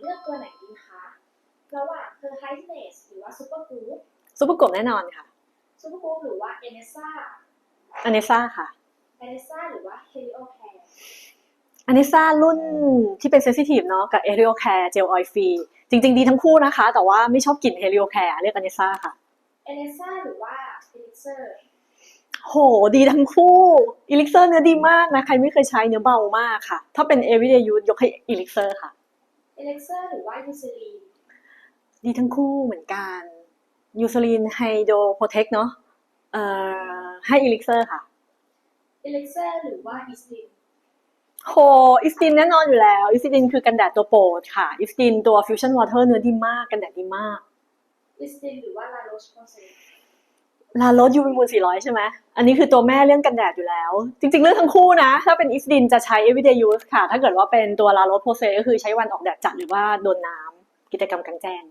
เลือกตัวไหนดีคะระหว่าง Per Highness หรือว่า Super Group ซุปเปอร์กบแน่นอนค่ะ Super Group หรือว่า Enesa อเนซ่าค่ะ Enesa หรือว่า Helio Care อเนซ่ารุ่นที่เป็นเซนซิทีฟเนาะกับเอริโอแคร์เจลออยล์ฟรีจริง ๆ ดีทั้งคู่นะคะ แต่ว่าไม่ชอบกลิ่นเฮลิโอแคร์เรียกอเนซ่าค่ะ Enesa หรือว่า Elixir โหดีทั้งคู่อีลิกเซอร์เนื้อดีมากนะ ใครไม่เคยใช้เนื้อเบามากค่ะ ถ้าเป็น everyday use ยกให้อีลิกเซอร์ค่ะ Elixir หรือว่า Eucerin ดีทั้งคู่เหมือนกันยูซ l ลินไฮโดรโปรเทคเนาะเอ่อให้อีลิกเซอร์ค่ะ Elixir หรือว่า Istin โหอิสตินแน่นอนอยู่แล้ว อิสตินคือกันแดดตัวโปรดค่ะ อิสตินตัวฟิวชั่นวอเตอร์เนื้อดีมาก กันแดดดีมาก Istin หรือว่า La Roche-Posay ลาโร สยูวีมูล400 ใช่ไหม อันนี้คือตัวแม่เรื่องกันแดดอยู่แล้ว จริง ๆ เรื่องทั้งคู่นะ ถ้าเป็นอิสดินจะใช้ everyday use ค่ะ ถ้าเกิดว่าเป็นตัวลาโรสโพเซก็คือใช้วันออกแดดจัดหรือว่าโดนน้ำกิจกรรมกลางแจ้ง